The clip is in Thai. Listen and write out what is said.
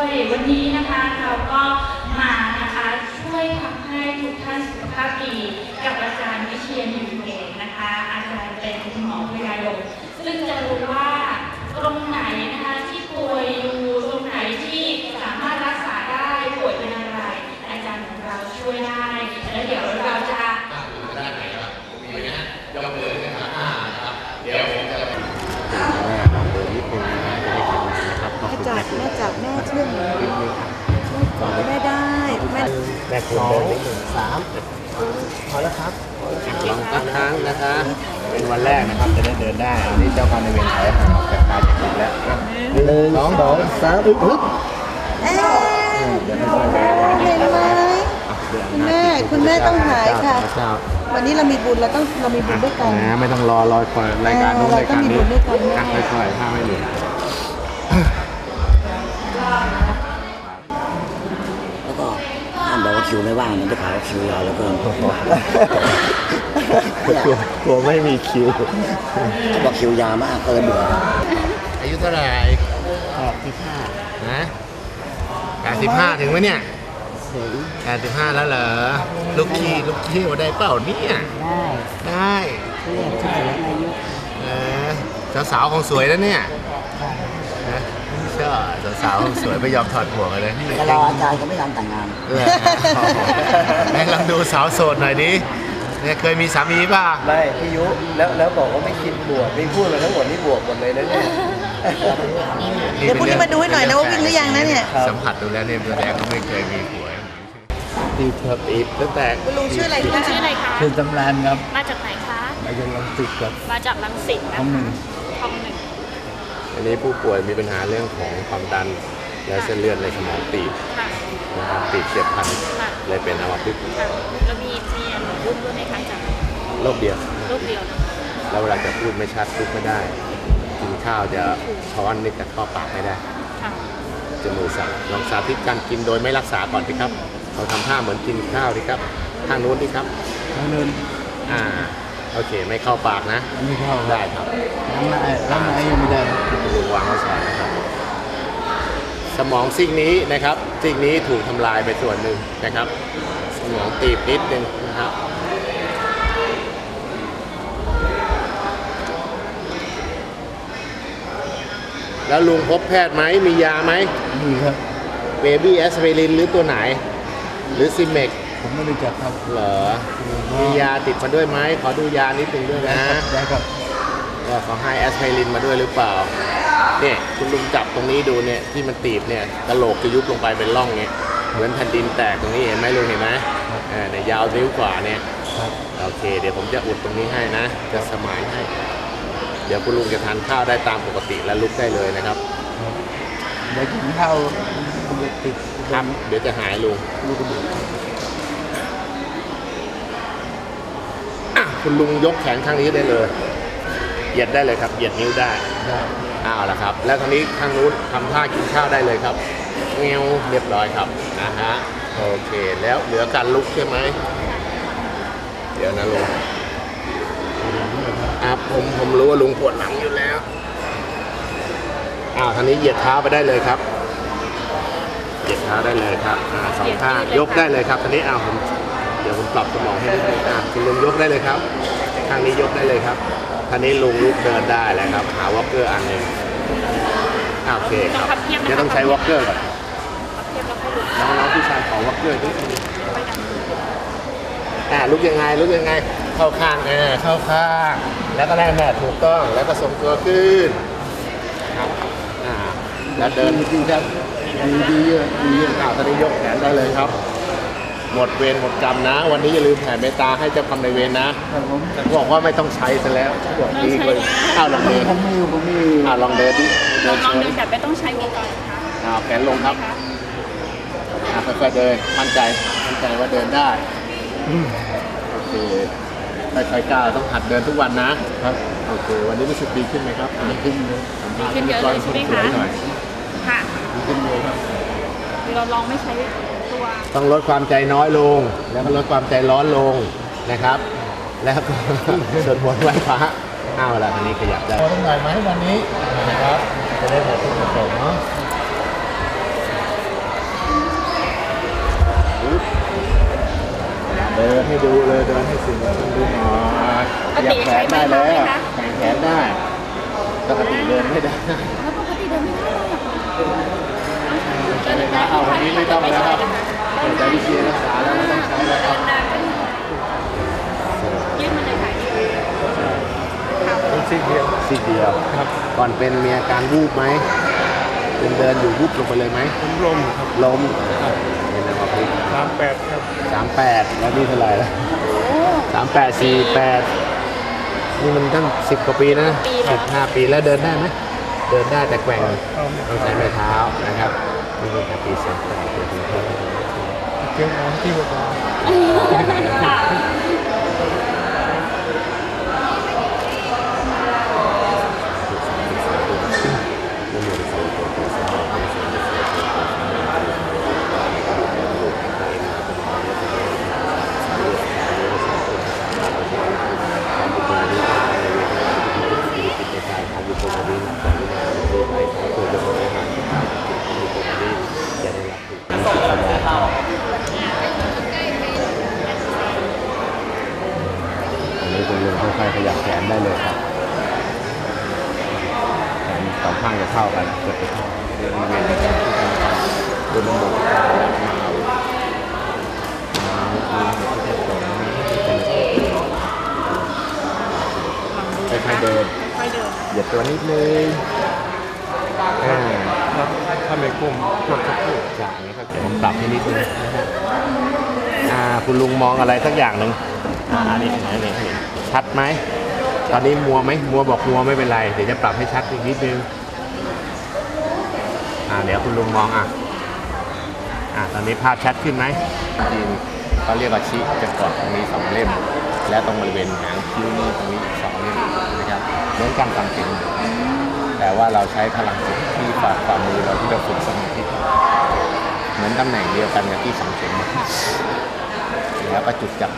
ด้วยวันนี้นะคะเราก็มานะคะช่วยทำให้ทุกท่านสุขภาพดีกับอาจารย์วิเชียนอยู่เองนะคะ อาจารย์เป็นคุณหมอพยาดมซึ่งจะรู้ว่าตรงไหนนะคะที่ป่วยอยู่ แม่คุณเดินนิดนึงสามพอแล้วครับลองสักครั้งนะคะ เป็นวันแรกนะครับจะได้เดินได้อันนี้เจ้ากรรมนายเวรถอยห่างออกจากตาจากนี้แล้วหนึ่งสองสองสามอึ๊บอึ๊บเอ๊ะเดี๋ยวค่อยๆเดินเห็นไหมคุณแม่คุณแม่ต้องหายค่ะเจ้าวันนี้เรามีบุญเราต้องเรามีบุญด้วยกันนะไม่ต้องรอรอคอยรายการนู้นเออรายการนี้เราต้องมีบุญด้วยกันแน่อะค่อยๆถ้าไม่เหนื่อยแล้วก็ห้าม บอกว่าคิวไม่ว่างนะได้ข่าวว่าคิวยาวแล้วก็กลัวกลัวไม่มีคิวเขาบอกคิวยาวมากก็เลยเบื่ออายุเท่าไหร่ออกที่ห้านะ85ถึงไหมเนี่ยถึง85แล้วเหรอ ลูกขี้ลูกขี้ว่าได้เปล่าเนี่ย ได้ ได้เรียกที่อายุเออสาวๆของสวยแล้วเนี่ยนะเชื่อ สาวๆของสวยไม่ยอมถอดหัวกันเลยแต่รออาจารย์ก็ไม่ยอมแต่งงานเออแม่ลองดูสาวโสดหน่อยดิเนี่ยเคยมีสามีป่ะไม่พี่ยุแล้วแล้วบอกว่าไม่คิดบวชไม่พูดเลยทั้งหมดนี่บวกหมดเลยนะเนี่ยเดี๋ยวพรุ่งนี้มาดูให้หน่อยนะว่าวิ่งหรือยังนะเนี่ยสัมผัสดูแล้วเนี่ยแสดงว่าไม่เคยมีผัวตีเธอตีตั้งแต่คุณลุงชื่ออะไรคะชื่ออะไรคะคือตำรานครับมาจากไหนคะมาจากลังสิตครับมาจากลังสิตนะห้องหนึ่งห้องหนึ่ง อันนี้ผู้ป่วยมีปัญหาเรื่องของความดันและเส้นเลือดในสมองตีบค่ะนะครับตีบเฉียบพลันค่ะเลยเป็นอัมพฤกษ์ค่ะแล้วมีมีรูปด้วยไหมคะอาจารย์โรคเดียวรูปเดียวนะแล้วเวลาจะพูดไม่ชัดพูดไม่ได้ กินข้าวจะช้อนนี่จะเข้าปากไม่ได้ ค่ะจมูกสั่นลองสาธิตการกินโดยไม่รักษาก่อนสิครับเราทำท่าเหมือนกินข้าวดิครับข้างนู้นดิครับทั้งเดินอ่า โอเค ไม่เข้าปากนะ ไม่เข้าครับได้ครับทั้งในทั้งในยังไม่ได้ลุงวางไว้สอนนะครับ สมองซีกนี้นะครับซีกนี้ถูกทำลายไปส่วนหนึ่งนะครับ สมองตีบนิดนึงนะครับแล้วลุงพบแพทย์ไหม มียาไหมนี่ครับ เบบี้แอสไพรินหรือตัวไหน หรือซิเมก ผมไม่รู้จักครับเหรอมียาติดมาด้วยไหมขอดูยานิดนึงด้วยได้นะครับได้ครับว่าเขาให้แอสไพรินมาด้วยหรือเปล่าเนี่ยคุณลุงจับตรงนี้ดูเนี่ยที่มันตีบเนี่ยกระโหลกจะยุบลงไปเป็นร่องเนี่ยเหมือนแผ่นดินแตกตรงนี้เห็นไหมลุงเห็นไหมเออเนี่ยยาวนิ้วกว่าเนี่ยครับโอเค เดี๋ยวผมจะอุดตรงนี้ให้นะ จะสมายให้ เดี๋ยวคุณลุงจะทานข้าวได้ตามปกติและลุกได้เลยนะครับเดี๋ยวกินข้าวมันจะติดครับเดี๋ยวจะหายลุง ลูกกระดูก อะ คุณลุงยกแขนข้างนี้ได้เลย เหยียดได้เลยครับ เหยียดนิ้วได้ได้เอาละครับ แล้วทางนี้ข้างนู้นทำท่ากินข้าวได้เลยครับเงี้ยวเรียบร้อยครับนะฮะโอเคแล้วเหลือการลุกใช่ไหมเดี๋ยวนะลุงอะผมผมรู้ว่าลุงปวดหลังอยู่แล้วอ้าวทางนี้เหยียดเท้าไปได้เลยครับ เหยียดเท้าได้เลยครับอ่าสองข้างยกได้เลยครับทางนี้อ้าวผมเดี๋ยวผมปรับสมองให้นิดนึงอะคุณลุงยกได้เลยครับทางนี้ยกได้เลยครับทางนี้ลุงลุกเดินได้แล้วครับ หาวอลเกอร์อันหนึ่งอ่าโอเคครับเดี๋ยวต้องใช้วอลเกอร์ก่อนเทียบแล้วก็ลุกน้องๆผู้ชายขอวอลเกอร์นิดนึงไปกันอ่าลุกยังไงลุกยังไง เข้าข้างเออเข้าข้าง แล้วก็แน่แม่ถูกต้องแล้วก็ทรงตัวขึ้นครับอ่าแล้วเดินดีครับดีดีเยอะดีเยอะอ้าวตอนนี้ยกแขนได้เลยครับ หมดเวรหมดกรรมนะ วันนี้อย่าลืมแผ่เมตตาให้เจ้ากรรมนายเวรนะครับผมแต่บอกว่าไม่ต้องใช้ซะแล้วบอกดีเลยอ้าวลองเดินผมมีผมมีอ้าวลองเดินดิลเดิองนลองเฉเดิยนแบบไม่ต้องใช้อุปกรณ์นะคะอ้าวแขนลงครับอ่าค่อยๆเดินมั่นใจมั่นใจว่าเดินได้โอเคค่อยๆก้าวต้องหัดเดินทุกวันนะครับโอเควันนี้รู้สึกดีขึ้นไหมครับดีขึ้นเลยดีขึ้นเยอะเลยใช่ไหมคะหน่อยค่ะ เราลองไม่ใช้ตัวต้องลดความใจน้อยลง แล้วก็ลดความใจร้อนลงนะครับ แล้วก็ สวดมนต์ไหว้พระอ้าวละทีนี้ขยับได้ พอต้องหน่อยไหมวันนี้นะครับจะได้แบบทุกคนเนาะเดินให้ดูเลยเดินให้สิ่งเดินดูหน่อยปกติใช้ได้เล้าไหมคะ ขยับแขนได้ปกติเดินไม่ได้ เอาวันนี้ไม่ต้องแล้วครับเดี๋ยวจะวิธีรักษาแล้วไม่ต้องใช้แล้วครับยืดมันเลยค่ะซีเดียวซีกเดียวครับก่อนเป็นมีอาการวูบไหมเป็นเดินอยู่วูบลงไปเลยไหมผมลมครับล้มเป็นอะไรพี่สามแปดครับสามแปดแล้วนี่เท่าไหร่ละสามแปดสี่แปดนี่มันตั้งสิบกว่าปีนะสิบห้าปีแล้วเดินได้ไหมเดินได้แต่แกว่งต้องใช้ไม้เท้านะครับ นี่เป็นการปีเซนต์ของตัวจริงเกี่ยวกับที่บอกว่า ค่ะ อันนี้คุณลุงค่อยๆขยับแขนได้เลยครับแขนสอง ข้างจะเท่ากันเกิดไปเท่าบริเวณนี้ดูลำบากค่อยๆเดินเหยียดตัวนิดนึงอ่าถ้าไม่กุ้มกดสักครู่จากนี้ครับเดี๋ยวผมปรับให้นิดนึงอ่าคุณลุงมองอะไรสักอย่างหนึ่งอ่านี่นี่นี่ชัดไหมตอนนี้มัวไหมมัวบอกมัวไม่เป็นไร เดี๋ยวจะปรับให้ชัดอีกนิดนึง อ่าเดี๋ยวคุณลุงมองอะอ่าตอนนี้ภาพชัดขึ้นไหมจริงเขาเรียกว่าชิจะกดตรงนี้สองเล่ม และตรงบริเวณหางคิ้วนี่ตรงนี้อีกสองเล่มนะครับเหมือนกันตามจริงแต่ว่าเราใช้พลังจิตที่ฝากความือเราที่เราฝึกสมาธิเหมือนตำแหน่งเดียวกันกับที่สังเกตแล้วก็จุดจับ